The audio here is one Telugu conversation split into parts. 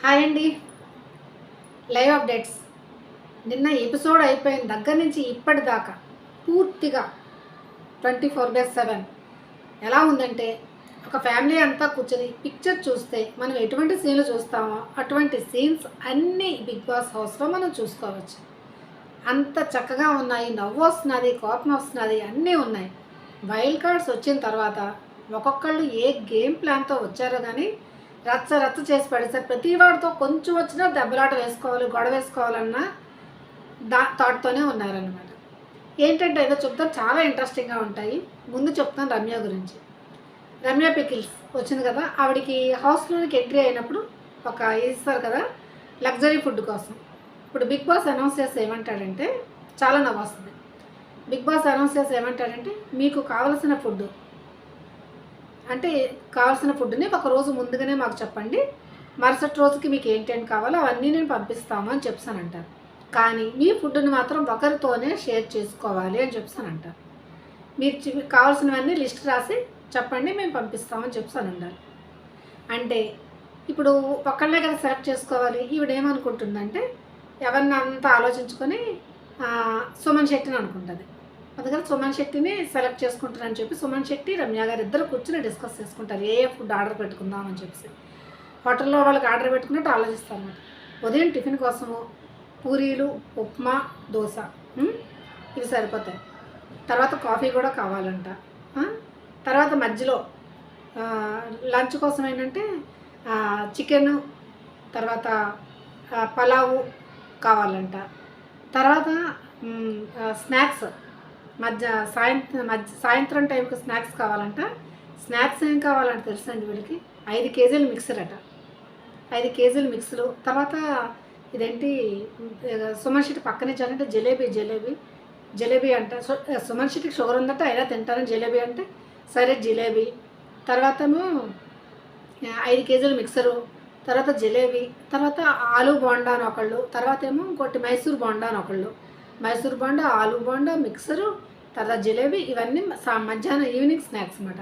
హాయ్ అండి. Live updates. నిన్న ఎపిసోడ్ అయిపోయిన దగ్గర నుంచి ఇప్పటిదాకా పూర్తిగా ట్వంటీ ఫోర్ బై సెవెన్. ఎలా ఉందంటే ఒక ఫ్యామిలీ అంతా కూర్చొని పిక్చర్ చూస్తే మనం ఎటువంటి సీన్లు చూస్తామో అటువంటి సీన్స్ అన్నీ బిగ్ బాస్ హౌస్లో మనం చూసుకోవచ్చు. అంత చక్కగా ఉన్నాయి. నవ్వు వస్తున్నది కోపం వస్తున్నది అన్నీ ఉన్నాయి. వైల్డ్ కార్డ్స్ వచ్చిన తర్వాత ఒక్కొక్కళ్ళు ఏ గేమ్ ప్లాన్తో వచ్చారో కానీ రచ్చ రచ్చ చేసి పడేసారు ప్రతి వాడితో కొంచెం వచ్చినా దెబ్బలాట వేసుకోవాలి గొడవ వేసుకోవాలన్న దా థాట్తోనే ఉన్నారనమాట ఏంటంటే ఏదో చెప్తాను చాలా ఇంట్రెస్టింగ్గా ఉంటాయి. ముందు చెప్తాను రమ్య గురించి. రమ్య పికిల్స్ వచ్చింది కదా ఆవిడకి హౌస్లోనికి ఎంట్రీ అయినప్పుడు ఒక ఇస్తారు కదా లగ్జరీ ఫుడ్ కోసం. ఇప్పుడు బిగ్ బాస్ అనౌన్స్ చేసి ఏమంటాడంటే చాలా నవ్వు వస్తుంది. బిగ్ బాస్ అనౌన్స్ చేసి ఏమంటాడంటే మీకు కావలసిన ఫుడ్ అంటే కావాల్సిన ఫుడ్ని ఒక రోజు ముందుగానే మాకు చెప్పండి. మరుసటి రోజుకి మీకు ఏంటేంటి కావాలో అవన్నీ నేను పంపిస్తాము అని చెప్తానంటారు కానీ మీ ఫుడ్ని మాత్రం ఒకరితోనే షేర్ చేసుకోవాలి అని చెప్తానంటారు మీరు కావాల్సినవన్నీ లిస్ట్ రాసి చెప్పండి మేము పంపిస్తామని చెప్తానంటారు అంటే ఇప్పుడు ఒక్కళ్ళే కదా సెలెక్ట్ చేసుకోవాలి. ఈవిడ ఏమనుకుంటుందంటే ఎవరిని అంతా ఆలోచించుకొని సుమన్ శెట్టిని అనుకుంటుంది. అందుకని సుమన్ శెట్టిని సెలెక్ట్ చేసుకుంటారని చెప్పి సుమన్ శెట్టి రమ్య గారు ఇద్దరు కూర్చుని డిస్కస్ చేసుకుంటారు. ఏ ఏ ఫుడ్ ఆర్డర్ పెట్టుకుందామని చెప్పేసి. హోటల్లో వాళ్ళకి ఆర్డర్ పెట్టుకున్నట్టు ఆలోచిస్తారు అన్నమాట ఉదయం టిఫిన్ కోసము పూరీలు ఉప్మా దోశ ఇవి సరిపోతాయి. తర్వాత కాఫీ కూడా కావాలంట. తర్వాత మధ్యలో లంచ్ కోసం ఏంటంటే చికెను తర్వాత పలావు కావాలంట. తర్వాత స్నాక్స్. మధ్య సాయంత్రం మధ్య సాయంత్రం టైంకి స్నాక్స్ కావాలంట. స్నాక్స్ ఏం కావాలంట తెలుసా అండి వీళ్ళకి? ఐదు కేజీలు మిక్సర్ అట. ఐదు కేజీలు మిక్సరు. తర్వాత ఇదేంటి సుమన్ షెట్టి పక్కనే ఇచ్చారంటే జిలేబీ జిలేబీ జిలేబీ అంట. సుమన్ షెట్టికి షుగర్ ఉందట అయినా తింటాను జిలేబీ అంటే సరే జిలేబీ. తర్వాత ఏమో ఐదు కేజీలు మిక్సరు తర్వాత జిలేబీ తర్వాత ఆలు బోండా అని ఒకళ్ళు తర్వాత ఏమో ఇంకోటి మైసూర్ బోండా అని ఒకళ్ళు. మైసూర్ బోండా ఆలు బోండా మిక్సరు తర్వాత జిలేబీ ఇవన్నీ మధ్యాహ్నం ఈవినింగ్ స్నాక్స్ అన్నమాట.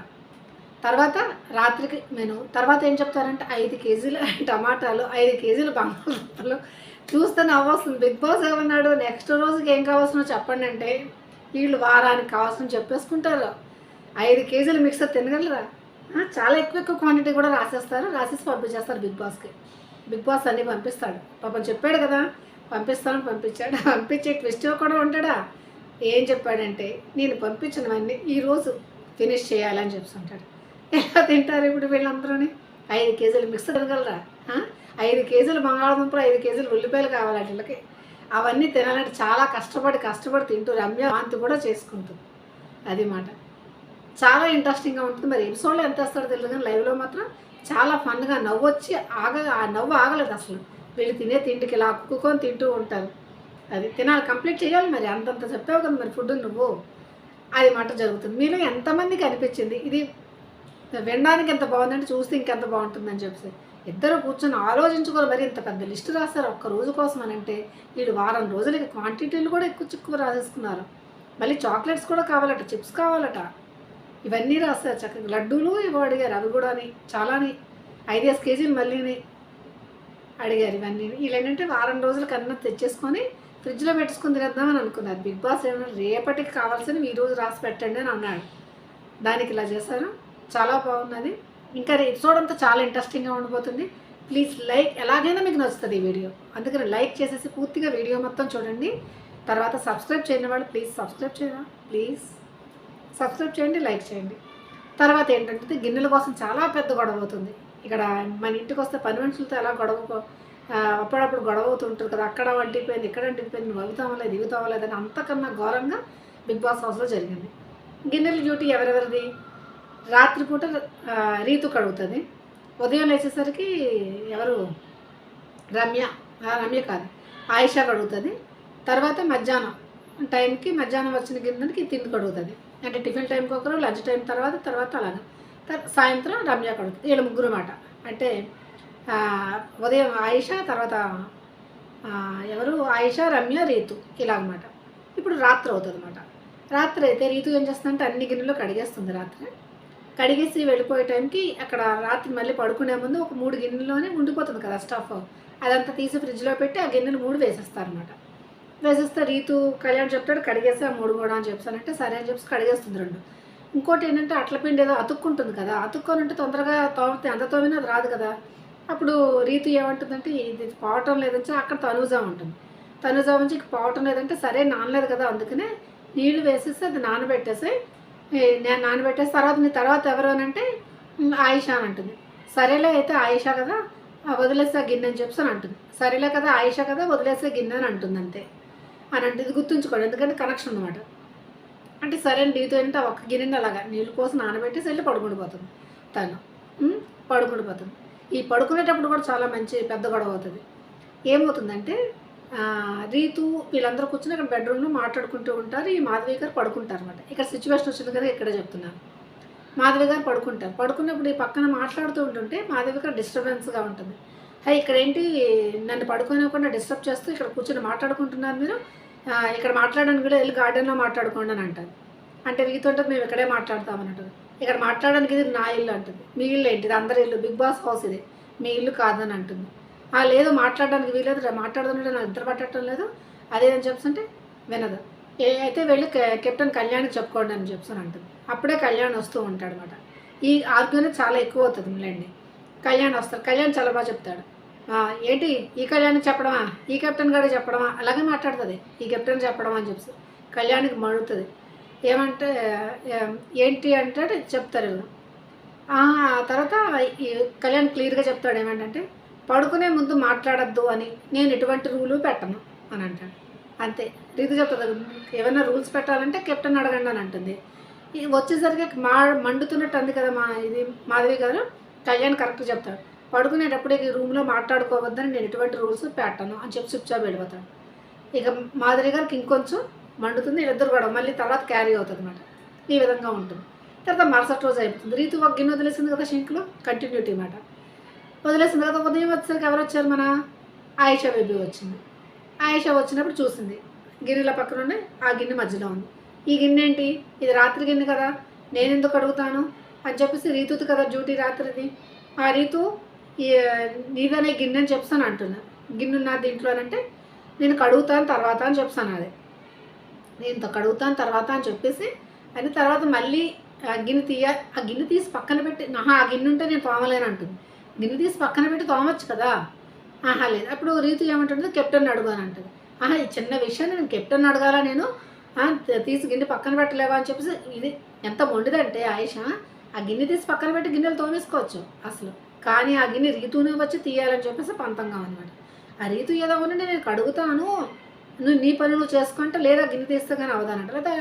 తర్వాత రాత్రికి మెను తర్వాత ఏం చెప్తారంటే ఐదు కేజీలు టమాటాలు ఐదు కేజీలు బంగాళదుంపలు. చూస్తే నవ్వొస్తుంది. బిగ్ బాస్ ఏమన్నాడు? నెక్స్ట్ రోజుకి ఏం కావాల్సినో చెప్పండి అంటే వీళ్ళు వారానికి కావాల్సిన చెప్పేసుకుంటారు. ఐదు కేజీలు మిక్సర్ తినగలరా? చాలా ఎక్కువ ఎక్కువ క్వాంటిటీ కూడా రాసేస్తారు. రాసేసి పంపించేస్తారు బిగ్ బాస్కి. బిగ్ బాస్ అన్నీ పంపిస్తాడు. పాపం చెప్పాడు కదా పంపిస్తాను పంపించాడు. పంపించే ట్విస్ట్లో కూడా ఉంటాడా? ఏం చెప్పాడంటే నేను పంపించినవన్నీ ఈరోజు ఫినిష్ చేయాలని చెప్తుంటాడు. ఎలా తింటారు ఇప్పుడు వీళ్ళందరూని? ఐదు కేజీలు మిక్స్ తినగలరా? ఐదు కేజీలు బంగాళదుంపలు ఐదు కేజీలు ఉల్లిపాయలు కావాలి వీళ్ళకి. అవన్నీ తినాలంటే చాలా కష్టపడి కష్టపడి తింటూ రమ్య వాంతి కూడా చేసుకుంటుంది. అది మాట. చాలా ఇంట్రెస్టింగ్గా ఉంటుంది. మరి ఎపిసోడ్లో ఎంత వేస్తాడో తెలియదు కానీ లైవ్లో మాత్రం చాలా ఫన్గా నవ్వు వచ్చి ఆగ ఆ నవ్వు ఆగలేదు అసలు. వీళ్ళు తినే తిండికి ఇలా అక్కుకొని తింటూ ఉంటారు. అది తినాలి కంప్లీట్ చేయాలి మరి. అంతంత చెప్పావు కదా మరి ఫుడ్ నువ్వు. అది మాట జరుగుతుంది. మీలో ఎంతమందికి అనిపించింది? ఇది వినడానికి ఎంత బాగుందంటే చూస్తే ఇంకెంత బాగుంటుందని చెప్పేసి. ఇద్దరు కూర్చొని ఆలోచించుకోరు మరి. ఇంత పెద్ద లిస్ట్ రాస్తారు ఒక్క రోజు కోసం అని అంటే వీడు వారం రోజులకి క్వాంటిటీలు కూడా ఎక్కువ చిక్కువ రాసేసుకున్నారు. మళ్ళీ చాక్లెట్స్ కూడా కావాలట చిప్స్ కావాలట. ఇవన్నీ రాస్తారు చక్కగా. లడ్డూలు ఇవి అడిగారు అవి కూడా చాలాని. ఐదేసి కేజీలు మళ్ళీని అడిగారు ఇవన్నీ. వీళ్ళు ఏంటంటే వారం రోజుల కన్నా తెచ్చేసుకొని ఫ్రిడ్జ్లో పెట్టుకుని తినేద్దామని అనుకున్నారు. బిగ్ బాస్ ఏమన్నా రేపటికి కావాల్సినవి ఈ రోజు రాసి పెట్టండి అని అన్నాడు. దానికి ఇలా చేశారు. చాలా బాగున్నది. ఇంకా ఎపిసోడ్ అంతా చాలా ఇంట్రెస్టింగ్గా ఉండిపోతుంది. ప్లీజ్ లైక్ ఎలాగైనా మీకు నచ్చుతుంది ఈ వీడియో. అందుకని లైక్ చేసేసి పూర్తిగా వీడియో మొత్తం చూడండి. తర్వాత సబ్స్క్రైబ్ చేయని వాళ్ళు ప్లీజ్ సబ్స్క్రైబ్ చేయరా? ప్లీజ్ సబ్స్క్రైబ్ చేయండి లైక్ చేయండి. తర్వాత ఏంటంటే గిన్నెల కోసం చాలా పెద్ద గొడవ అవుతుంది. ఇక్కడ మన ఇంటికి వస్తే పని మనుషులతో ఎలా గొడవ అప్పుడప్పుడు గొడవ అవుతుంటుంది కదా అక్కడ వంటిపోయింది ఇక్కడ వంటిపోయింది నువ్వు అవుతామలేదు దిగుతామలేదు అని అంతకన్నా ఘోరంగా బిగ్ బాస్ హౌస్లో జరిగింది. గిన్నెల డ్యూటీ ఎవరెవరిది? రాత్రిపూట రీతు కడుగుతుంది ఉదయం లేచేసరికి ఎవరు? రమ్య. రమ్య కాదు. ఆయిషా కడుగుతుంది తర్వాత మధ్యాహ్నం టైంకి మధ్యాహ్నం వచ్చిన గిన్నెకి తిండి కడుగుతుంది అంటే టిఫిన్ టైంకి ఒకరు లంచ్ టైం తర్వాత తర్వాత అలాగా. సాయంత్రం రమ్య కడుగుతుంది వీళ్ళ ముగ్గురు మాట అంటే ఉదయం ఆయిష తర్వాత ఎవరు? ఆయిషా రమ్య రీతు ఇలాగమాట. ఇప్పుడు రాత్రి అవుతుంది అనమాట రాత్రి అయితే రీతు ఏం చేస్తుందంటే అన్ని గిన్నెలు కడిగేస్తుంది రాత్రి. కడిగేసి వెళ్ళిపోయే టైంకి అక్కడ రాత్రి మళ్ళీ పడుకునే ముందు ఒక మూడు గిన్నెలోనే ఉండిపోతుంది కదా స్టఫ్. అదంతా తీసి ఫ్రిడ్జ్లో పెట్టి ఆ గిన్నెలు మూడు వేసేస్తారు అనమాట వేసేస్తే రీతు కళ్యాణ్ చెప్తాడు కడిగేసి ఆ మూడు కూడా అని చెప్తానంటే సరే అని చెప్పి కడిగేస్తుంది రెండు. ఇంకోటి ఏంటంటే అట్ల పిండి ఏదో అతుక్కుంటుంది కదా అతుక్కొని ఉంటే తొందరగా తోమితే ఎంత తోమినా అది రాదు కదా. అప్పుడు రీతి ఏమంటుందంటే ఇది పోవటం లేదంటే అక్కడ తనుజా ఉంటుంది. తనుజా నుంచి ఇక పోవటం లేదంటే సరే నానలేదు కదా అందుకనే నీళ్ళు వేసేసి అది నానబెట్టేసి నేను నానబెట్టేసి తర్వాత నీ తర్వాత ఎవరు అని అంటే ఆయిషా అని అంటుంది. సరేలే అయితే ఆయిషా కదా వదిలేసే గిన్నె అని చెప్పి అని అంటుంది. సరేలే కదా ఆయిషా కదా వదిలేసే గిన్నె అని అంటుంది అంతే. అని అంటే ఇది గుర్తుంచుకోండి ఎందుకంటే కనెక్షన్ అనమాట అంటే సరే అని డీతో ఏంటంటే ఒక గిన్నెని అలాగా నీళ్ళు కోసం నానబెట్టేసి వెళ్ళి పడుకుండిపోతుంది తను. పడుకుండిపోతుంది ఈ పడుకునేటప్పుడు కూడా చాలా మంచి పెద్ద గొడవ అవుతుంది. ఏమవుతుందంటే రీతు వీళ్ళందరూ కూర్చొని ఇక్కడ బెడ్రూమ్లో మాట్లాడుకుంటూ ఉంటారు. ఈ మాధవి గారు పడుకుంటారు అనమాట ఇక్కడ సిచ్యువేషన్ వచ్చింది కదా ఇక్కడే చెప్తున్నాను. మాధవి గారు పడుకుంటారు. పడుకున్నప్పుడు ఈ పక్కన మాట్లాడుతూ ఉంటుంటే మాధవి గారు డిస్టర్బెన్స్గా ఉంటుంది. హై ఇక్కడ ఏంటి నన్ను పడుకోనివ్వకుండా డిస్టర్బ్ చేస్తూ ఇక్కడ కూర్చొని మాట్లాడుకుంటున్నారు మీరు. ఇక్కడ మాట్లాడడానికి కూడా వెళ్ళి గార్డెన్లో మాట్లాడుకోండి అని అంటారు. అంటే వీతో ఉంటుంది మేము ఇక్కడే మాట్లాడతామని అంటారు. ఇక్కడ మాట్లాడడానికి ఇది నా ఇల్లు అంటుంది. మీ ఇల్లు ఏంటి? ఇది అందరి ఇల్లు. బిగ్ బాస్ హౌస్ ఇది. మీ ఇల్లు కాదని అంటుంది. ఆ లేదు మాట్లాడడానికి వీలేదు మాట్లాడుతుంటే నాకు నిద్ర పట్టడం లేదు. అదేదని చెప్తుంటే వినదు. ఏ అయితే వెళ్ళి కెప్టెన్ కళ్యాణ్ చెప్పుకోండి అని చెప్తాను అంటుంది. అప్పుడే కళ్యాణ్ వస్తూ ఉంటాడు అనమాట ఈ ఆర్గ్యుమెంట్ చాలా ఎక్కువ అవుతుంది లేండి కళ్యాణ్ వస్తారు. కళ్యాణ్ చాలా బాగా చెప్తాడు. ఏంటి? ఈ కళ్యాణ్ చెప్పడమా? ఈ కెప్టెన్ గారు చెప్పడమా? అలాగే మాట్లాడుతుంది. ఈ కెప్టెన్ చెప్పడమా అని చెప్పి కళ్యాణ్కి మడుతుంది ఏమంటే ఏంటి అంటే చెప్తారు ఆ తర్వాత ఈ కళ్యాణ్ క్లియర్గా చెప్తాడు ఏమంటే పడుకునే ముందు మాట్లాడద్దు అని. నేను ఎటువంటి రూలు పెట్టను. అని అంటాడు. అంతే. రీతి చెప్తుంది ఏమైనా రూల్స్ పెట్టాలంటే కెప్టెన్ అడగండి అని అంటుంది. వచ్చేసరికి మా మండుతున్నట్టు అంది కదా మా ఇది మాధవి గారు. కళ్యాణ్ కరెక్ట్ చెప్తాడు. పడుకునేటప్పుడు ఈ రూమ్లో మాట్లాడుకోవద్దని నేను ఎటువంటి రూల్స్ పెట్టాను అని చెప్పి చుప్చాప్ వెళ్ళిపోతాడు. ఇక మాదిరి గారికి ఇంకొంచెం మండుతుంది వీళ్ళిద్దరు కూడా మళ్ళీ తర్వాత క్యారీ అవుతుంది అనమాట ఈ విధంగా ఉంటుంది. తర్వాత మరుసటి రోజు అయిపోతుంది. రీతు ఒక గిన్నె వదిలేసింది కదా షింక్లో కంటిన్యూటీ మాట. వదిలేసింది కదా ఉదయం వచ్చేసరికి ఎవరు వచ్చారు మన? ఆయిషా బేబీ వచ్చింది. ఆయిషా వచ్చినప్పుడు చూసింది. గిన్నెల పక్కన ఉండి ఆ గిన్నె మధ్యలో ఉంది. ఈ గిన్నె ఏంటి? ఇది రాత్రి గిన్నె కదా. నేను ఎందుకు అడుగుతాను? అని చెప్పేసి రీతుది కదా డ్యూటీ రాత్రిది. ఆ రీతు నీదనే గిన్నె అని చెప్తాను అంటున్నా. గిన్నె ఉన్న దీంట్లో అంటే నేను కడుగుతాను తర్వాత అని చెప్తాను అది. నేను కడుగుతాను తర్వాత అని చెప్పేసి అది తర్వాత మళ్ళీ ఆ గిన్నె తీయ ఆ గిన్నె తీసి పక్కన పెట్టి ఆహా ఆ గిన్నె ఉంటే నేను తోమలేను అంటుంది. గిన్నె తీసి పక్కన పెట్టి తోమచ్చు కదా? ఆహా లేదు. అప్పుడు రీతి ఏమంటుంది కెప్టెన్ అడుగు అంటుంది. ఆహా ఈ చిన్న విషయాన్ని నేను కెప్టెన్ అడగాల నేను? తీసి గిన్నె పక్కన పెట్టలేవా అని చెప్పేసి ఇది ఎంత మొండిదంటే ఆయుష ఆ గిన్నె తీసి పక్కన పెట్టి గిన్నెలు తోమేసుకోవచ్చు అసలు. కానీ ఆ గిన్నె రీతునే వచ్చి తీయాలని చెప్పేసి పంతంగా అనమాట ఆ రీతు ఏదో ఉండి నేను కడుగుతాను నువ్వు నీ పని నువ్వు లేదా గిన్నె తీస్తే కానీ అవదానంట లేదా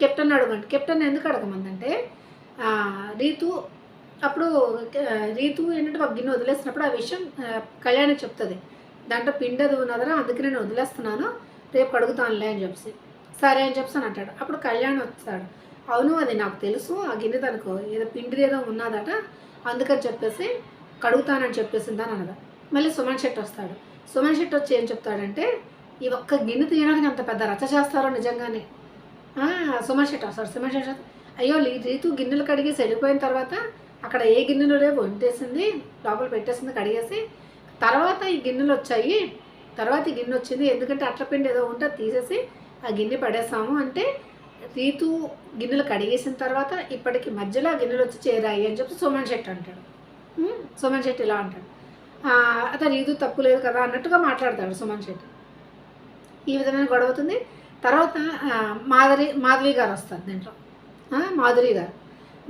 కెప్టెన్ అడగండి కెప్టెన్ ఎందుకు అడగమందంటే రీతు అప్పుడు రీతు ఏంటంటే ఒక గిన్నె వదిలేసినప్పుడు ఆ విషయం కళ్యాణి చెప్తుంది. దాంట్లో పిండది అది ఉన్నదరా అందుకే నేను వదిలేస్తున్నాను రేపు కడుగుతానులే అని చెప్పి సరే అని చెప్పి అని అంటాడు. అప్పుడు కళ్యాణ్ వస్తాడు. అవును అది నాకు తెలుసు ఆ గిన్నె తనకు ఏదో పిండిది ఏదో ఉన్నదట అందుకని చెప్పేసి కడుగుతానని చెప్పేసింది అని అన్నదా మళ్ళీ సుమన్ శెట్టి వస్తాడు. సుమన్ శెట్టి వచ్చి ఏం చెప్తాడంటే ఈ ఒక్క గిన్నె తీయడానికి అంత పెద్ద రచ్చ చేస్తారో నిజంగానే. సుమన్ శెట్టి వస్తాడు. సుమన్ శెట్టి అయ్యో లీ- రీతు గిన్నెలు కడిగి వెళ్ళిపోయిన తర్వాత అక్కడ ఏ గిన్నెలు లేవు వంటేసింది లోపల పెట్టేసింది కడిగేసి తర్వాత ఈ గిన్నెలు వచ్చాయి. తర్వాత ఈ గిన్నె వచ్చింది. ఎందుకంటే అట్ల పిండి ఏదో ఉంటే తీసేసి ఆ గిన్నె పడేసాము అంటే రీతు గిన్నెలు కడిగేసిన తర్వాత ఇప్పటికి మధ్యలో ఆ గిన్నెలు వచ్చి చేరాయి అని చెప్పి సుమన్ శెట్టి అంటాడు. సుమన్ శెట్టి ఇలా అంటాడు. అతను రీతు తప్పు లేదు కదా అన్నట్టుగా మాట్లాడతాడు సుమన్ శెట్టి. ఈ విధమైన గొడవ అవుతుంది. తర్వాత మాధురి మాధవి మాధవి గారు వస్తారు దీంట్లో. మాధురి గారు.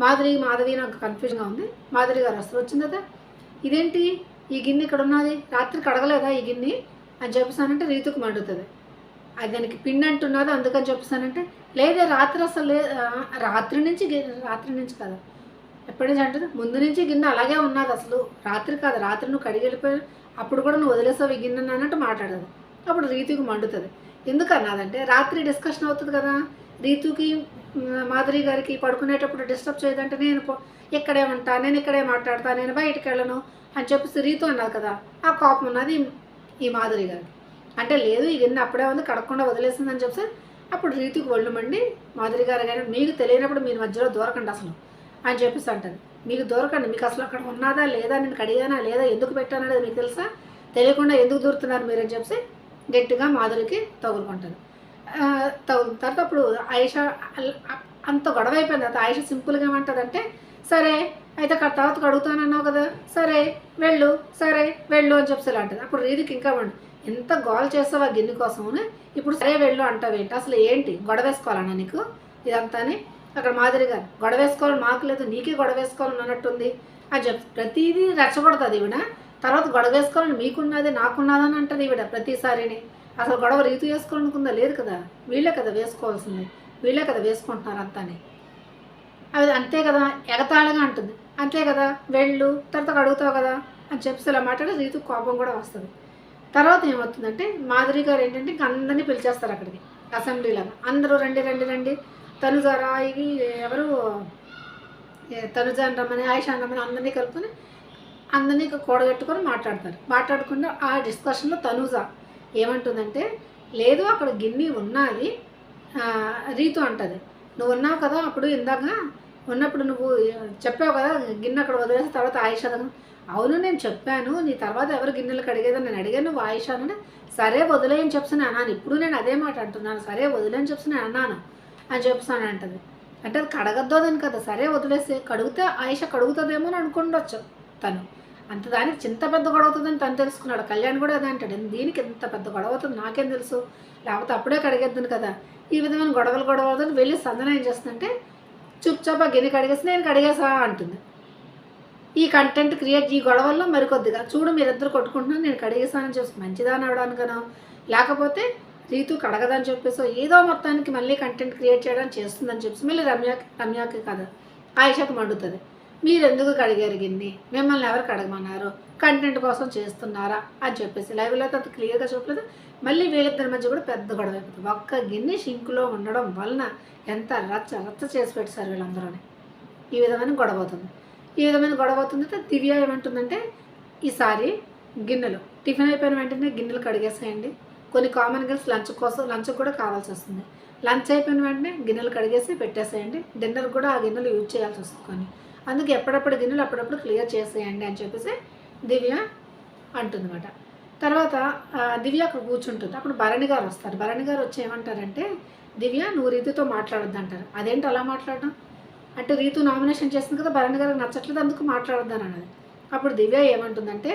మాధురి మాధవి నాకు కన్ఫ్యూజన్గా ఉంది. మాధురి గారు వస్తారు. వచ్చిన తర్వాత ఇదేంటి? ఈ గిన్నె ఇక్కడ ఉన్నది. రాత్రి కడగలేదా ఈ గిన్నె? అని చెప్పేసానంటే రీతుకు మండుతుంది. అది దానికి పిండి అంటున్నది. అందుకని చెప్పేసానంటే లేదే రాత్రి అసలు రాత్రి నుంచి గి- రాత్రి నుంచి కదా. ఎప్పటి నుంచి అంటుంది ముందు నుంచి గిన్నె అలాగే ఉన్నది అసలు. రాత్రి కాదు రాత్రి నువ్వు కడిగి వెళ్ళిపోయి అప్పుడు కూడా నువ్వు వదిలేసావు ఈ గిన్నె అన్నట్టు మాట్లాడదు. అప్పుడు రీతికి మండుతుంది. ఎందుకు అన్నదంటే రాత్రి డిస్కషన్ అవుతుంది కదా? రీతుకి మాధురి గారికి పడుకునేటప్పుడు డిస్టర్బ్ చేయదంటే నేను ఇక్కడే ఉంటా నేను ఇక్కడే మాట్లాడతా నేను బయటికి వెళ్ళను అని చెప్పేసి రీతు అన్నది కదా ఆ కోపం ఉన్నది ఈ మాధురి గారికి. అంటే లేదు ఈ గిన్నె అప్పుడే ఉంది కడగకుండా వదిలేసిందని చెప్పేసి అప్పుడు రీతికి ఒళ్ళు మండి మాధురి గారు కానీ మీకు తెలియనప్పుడు మీరు మధ్యలో దూరకండి అసలు. అని చెప్పేసి అంటుంది. మీకు దొరకండి మీకు అసలు అక్కడ ఉన్నదా లేదా నేను కడిగానా లేదా ఎందుకు పెట్టాను అనేది మీకు తెలుసా? తెలియకుండా ఎందుకు దూరుతున్నారు మీరని చెప్పి గట్టిగా మాధురికి తగులుకుంటుంది. తగు తర్వాత అప్పుడు ఆయుష అంత గొడవ అయిపోయింది తర్వాత ఆయుష సింపుల్గా ఏమంటుందంటే సరే అయితే తర్వాత కడుగుతానన్నావు కదా సరే వెళ్ళు సరే వెళ్ళు అని చెప్పి అంటుంది. అప్పుడు రీదికి ఇంకా వండు ఎంత గోల్ ఆ గిన్నె కోసం ఇప్పుడు సరే వెళ్ళు అంటావేంటి? అసలు ఏంటి? గొడవ వేసుకోవాలన్నా నీకు ఇదంతాని అక్కడ మాదిరి గారు గొడవ వేసుకోవాలి మాకు లేదు నీకే గొడవ వేసుకోవాలని అన్నట్టుంది. అని చెప్పి ప్రతిదీ రెచ్చగొడుతుంది ఈవిడ. తర్వాత గొడవ వేసుకోవాలని మీకున్నది నాకున్నదని అంటది ఈవిడ ప్రతిసారిని. అసలు గొడవ రీతు వేసుకోవాలనుకుందా లేదు కదా. వీళ్ళే కదా వేసుకోవాల్సింది. వీళ్ళే కదా వేసుకుంటున్నారు అంతాని. అది అంతే కదా ఎగతాళిగా అంటుంది. అంతే కదా వెళ్ళు తర్వాత అడుగుతావు కదా అని చెప్పేసి ఇలా మాట్లాడే రీతు కోపం కూడా వస్తుంది. తర్వాత ఏమవుతుందంటే మాధురి గారు ఏంటంటే ఇంకా అందరినీ పిలిచేస్తారు అక్కడికి. అసెంబ్లీలో అందరూ రండి రండి రండి. తనుజారా ఇవి ఎవరు? తనుజ తనుజాన్ రమ్మని ఆయుషాన్ రమ్మని అందరినీ కలుపుకొని అందరినీ కూడగట్టుకొని మాట్లాడతారు. మాట్లాడుకుంటే ఆ డిస్కషన్లో తనుజ ఏమంటుందంటే లేదు అక్కడ గిన్నె ఉన్నది రీతు అంటది. నువ్వు ఉన్నావు కదా అప్పుడు ఇందాక? ఉన్నప్పుడు నువ్వు చెప్పావు కదా గిన్నె అక్కడ వదిలేసిన తర్వాత ఆయిషా అవును నేను చెప్పాను. నీ తర్వాత ఎవరు గిన్నెలు కడిగేదని నేను అడిగాను నువ్వు ఆయిషాను సరే వదిలేయని చెప్పి నేను అన్నాను. ఇప్పుడు నేను అదే మాట అంటున్నాను. సరే వదిలేని చెప్పి నేను అన్నాను. అని చెప్తాను అంటది అంటే అది కడగద్దోదని కదా. సరే వదిలేసి. కడిగితే ఆయుష కడుగుతుందేమో అని అనుకుండొచ్చు తను. అంత దానికి చింత పెద్ద గొడవ అవుతుందని తను తెలుసుకున్నాడు. కళ్యాణ్ కూడా అదే అంటాడు. దీనికి ఇంత పెద్ద గొడవ అవుతుంది? నాకేం తెలుసు? లేకపోతే అప్పుడే కడిగేద్దును కదా. ఈ విధమైన గొడవలు గొడవ అవుతుంది వెళ్ళి సందన ఏం చేస్తుందంటే చుప్చాపా గిన్నె కడిగేసి నేను కడిగేసా అంటుంది. ఈ కంటెంట్ క్రియేట్ ఈ గొడవల్లో మరికొద్దిగా చూడు మీరిద్దరు కొట్టుకుంటున్నాను నేను కడిగేసానని చెప్పి. మంచిదాని అవడానికనో లేకపోతే రీతు కడగదని చెప్పేసి ఏదో మొత్తానికి మళ్ళీ కంటెంట్ క్రియేట్ చేయడానికి చేస్తుందని చెప్పేసి మళ్ళీ రమ్యకి రమ్యకి కదా ఆయుషకు మండుతుంది. మీరు ఎందుకు కడిగారు గిన్ని? మిమ్మల్ని ఎవరు కడగమన్నారు? కంటెంట్ కోసం చేస్తున్నారా? అని చెప్పేసి లైవ్లో అయితే అంత క్లియర్గా చెప్పలేదు మళ్ళీ వీళ్ళిద్దరి మధ్య కూడా పెద్ద గొడవ అయిపోతుంది. ఒక్క గిన్నె షింకులో ఉండడం వలన ఎంత రచ్చ రచ్చ చేసి పెట్టారు వీళ్ళందరూ ఈ విధమైన గొడవ అవుతుంది. ఈ విధమైన గొడవ అవుతుంది దివ్య ఏమంటుందంటే ఈసారి గిన్నెలు టిఫిన్ అయిపోయిన వెంటనే గిన్నెలు కడిగేసేయండి. కొన్ని కామన్ గర్ల్స్ లంచ్ కోసం లంచ్ కూడా కావాల్సి వస్తుంది. లంచ్ అయిపోయిన వెంటనే గిన్నెలు కడిగేసి పెట్టేసేయండి. డిన్నర్ కూడా ఆ గిన్నెలు యూజ్ చేయాల్సి వస్తుంది కొన్ని. అందుకే ఎప్పుడప్పుడు గిన్నెలు అప్పుడప్పుడు క్లియర్ చేసేయండి అని చెప్పేసి దివ్య అంటుందన్నమాట. తర్వాత దివ్య అక్కడ కూర్చుంటుంది. అప్పుడు భరణి గారు వస్తారు. భరణి గారు వచ్చి ఏమంటారంటే దివ్య నువ్వు రీతితో మాట్లాడొద్దు అంటారు. అదేంటి అలా మాట్లాడడం? అంటే రీతు నామినేషన్ చేసింది కదా భరణి గారికి నచ్చట్లేదు అందుకు మాట్లాడొద్దని అన్నది. అప్పుడు దివ్య ఏమంటుందంటే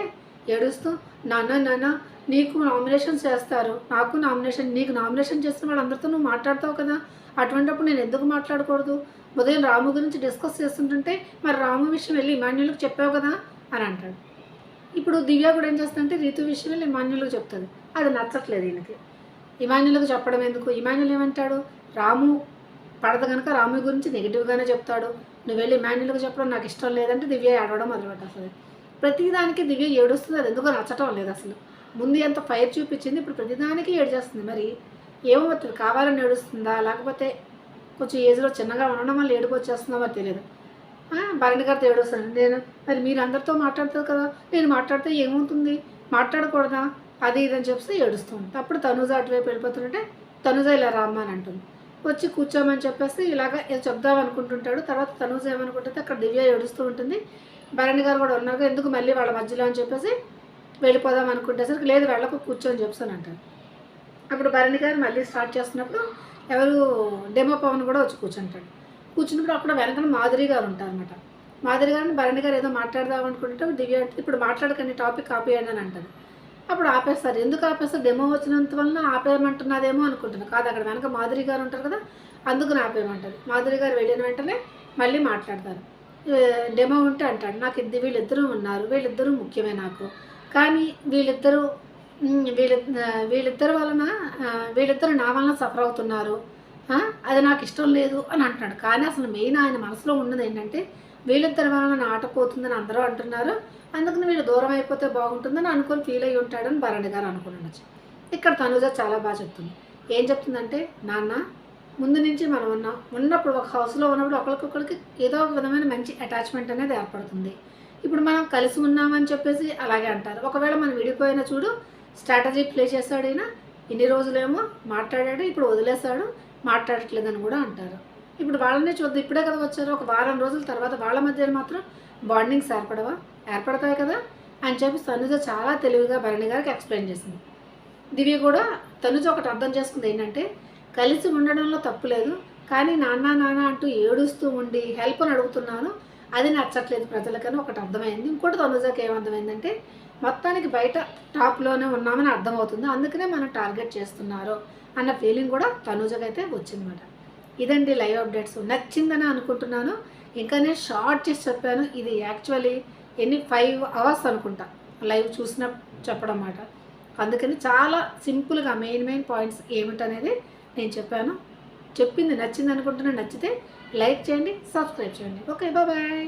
ఏడుస్తూ నాన్న నాన్న నీకు నామినేషన్ చేస్తారు. నాకు నామినేషన్ నీకు నామినేషన్ చేసిన వాళ్ళందరితో నువ్వు మాట్లాడతావు కదా? అటువంటిప్పుడు నేను ఎందుకు మాట్లాడకూడదు? ఉదయం రాము గురించి డిస్కస్ చేస్తుంటుంటే మరి రాము విషయం వెళ్ళి ఇమాన్యులకు చెప్పావు కదా? అని అంటాడు. ఇప్పుడు దివ్య కూడా ఏం చేస్తుందంటే రీతు విషయం వెళ్ళి ఇమాన్యులకు చెప్తుంది. అది నచ్చట్లేదు ఈయనకి. ఇమాన్యులకు చెప్పడం ఎందుకు? ఇమాన్యులు ఏమంటాడు? రాము పడదు కనుక రాము గురించి నెగిటివ్గానే చెప్తాడు. నువ్వు వెళ్ళి ఇమాన్యులకు చెప్పడం నాకు ఇష్టం లేదంటే దివ్య ఏడవడం మొదలుపెట్టేస్తుంది. ప్రతిదానికి దివ్య ఏడుస్తుంది. అది ఎందుకో నచ్చటం లేదు అసలు. ముందు ఎంత ఫైర్ చూపించింది ఇప్పుడు ప్రతిదానికి ఏడ్చేస్తుంది. మరి ఏమవుతుంది కావాలని ఏడుస్తుందా? లేకపోతే కొంచెం ఏజ్లో చిన్నగా ఉండడం వల్ల ఏడుపు వచ్చేస్తుందో మరి తెలియదు భరణి గారితో ఏడుస్తాను. నేను మరి మీరు అందరితో మాట్లాడతారు కదా? నేను మాట్లాడితే ఏమవుతుంది? మాట్లాడకూడదా? అది ఇది అని చెప్పి ఏడుస్తూ ఉంటుంది అప్పుడు తనుజ అటువైపు వెళ్ళిపోతుంటే తనుజ ఇలా రామ్మా అని అంటుంది. వచ్చి కూర్చోమని చెప్పేసి ఇలాగ ఏదో చెప్దాం అనుకుంటుంటాడు. తర్వాత తనుజ ఏమనుకుంటుంది? అక్కడ దివ్య ఏడుస్తూ ఉంటుంది. భరణి గారు కూడా ఉన్నారు. ఎందుకు మళ్ళీ వాళ్ళ మధ్యలో అని చెప్పేసి వెళ్ళిపోదాం అనుకుంటేసరికి లేదు వెళ్ళకు కూర్చొని చెప్తాను అంటారు. అప్పుడు భరణి గారు మళ్ళీ స్టార్ట్ చేస్తున్నప్పుడు ఎవరు డెమో పవన్ కూడా వచ్చి కూర్చుంటాడు. కూర్చున్నప్పుడు అప్పుడు వెనకన మాధురి గారు ఉంటారనమాట మాధురి గారిని భరణి గారు ఏదో మాట్లాడదాం అనుకుంటే దివ్య ఇప్పుడు మాట్లాడకండి టాపిక్ ఆపేయండి అని అంటారు. అప్పుడు ఆపేస్తారు. ఎందుకు ఆపేస్తారు? డెమో వచ్చినంత వలన ఆపేయమంటున్నదేమో అనుకుంటున్నాను కాదు అక్కడ వెనక మాధురి గారు ఉంటారు కదా అందుకు ఆపేయమంటారు. మాధురి గారు వెళ్ళిన వెంటనే మళ్ళీ మాట్లాడతారు. డెమో ఉంటే అంటాడు. నాకు ఇద్దరు వీళ్ళిద్దరూ ఉన్నారు. వీళ్ళిద్దరూ ముఖ్యమే నాకు. కానీ వీళ్ళిద్దరూ వీళ్ళ వీళ్ళిద్దరి వలన వీళ్ళిద్దరు నా వలన సఫర్ అవుతున్నారు. అది నాకు ఇష్టం లేదు అని అంటున్నాడు. కానీ అసలు మెయిన్ ఆయన మనసులో ఉన్నది ఏంటంటే వీళ్ళిద్దరి వలన నా ఆట పోతుందని అందరూ అంటున్నారు. అందుకని వీళ్ళు దూరం అయిపోతే బాగుంటుందని అనుకొని ఫీల్ అయ్యి ఉంటాడని భరణి గారు అనుకున్నాడు ఇక్కడ తనుజ చాలా బాగా చెప్తుంది. ఏం చెప్తుందంటే నాన్న ముందు నుంచి మనం ఉన్నాం ఉన్నప్పుడు ఒక హౌస్లో ఉన్నప్పుడు ఒకరికొకరికి ఏదో ఒక విధమైన మంచి అటాచ్మెంట్ అనేది ఏర్పడుతుంది. ఇప్పుడు మనం కలిసి ఉన్నామని చెప్పేసి అలాగే అంటారు. ఒకవేళ మనం విడిపోయిన చూడు స్ట్రాటజీ ప్లే చేశాడు ఇన్ని రోజులేమో మాట్లాడాడు ఇప్పుడు వదిలేశాడు మాట్లాడట్లేదని కూడా అంటారు. ఇప్పుడు వాళ్ళనే చూద్దాం ఇప్పుడే కదా వచ్చారు ఒక వారం రోజుల తర్వాత వాళ్ళ మధ్య మాత్రం బాండింగ్స్ ఏర్పడవా? ఏర్పడతాయి కదా? అని చెప్పి తనుజ చాలా తెలివిగా భరణి గారికి ఎక్స్ప్లెయిన్ చేసింది. దివ్య కూడా తనుజ ఒకటి అర్థం చేసుకుంది ఏంటంటే కలిసి ఉండడంలో తప్పు లేదు. కానీ నాన్న నాన్న అంటూ ఏడుస్తూ ఉండి హెల్ప్ అని అడుగుతున్నాను. అది నచ్చట్లేదు ప్రజలకని ఒకటి అర్థమైంది. ఇంకోటి తనుజాకి ఏమర్థమైందంటే మొత్తానికి బయట టాప్లోనే ఉన్నామని అర్థమవుతుంది. అందుకనే మనం టార్గెట్ చేస్తున్నారు అన్న ఫీలింగ్ కూడా తనుజకైతే వచ్చిందన్నమాట. ఇదండి లైవ్ అప్డేట్స్. నచ్చిందని అనుకుంటున్నాను. ఇంకా నేను షార్ట్ చేసి చెప్పాను. ఇది యాక్చువల్లీ ఎన్ని ఫైవ్ అవర్స్ అనుకుంటా లైవ్ చూసిన చెప్పడం అన్నమాట అందుకని చాలా సింపుల్గా మెయిన్ మెయిన్ పాయింట్స్ ఏమిటనేది నేను చెప్పాను. చెప్పింది నచ్చింది అనుకుంటున్నా నచ్చితే లైక్ చేయండి సబ్స్క్రైబ్ చేయండి. Okay bye.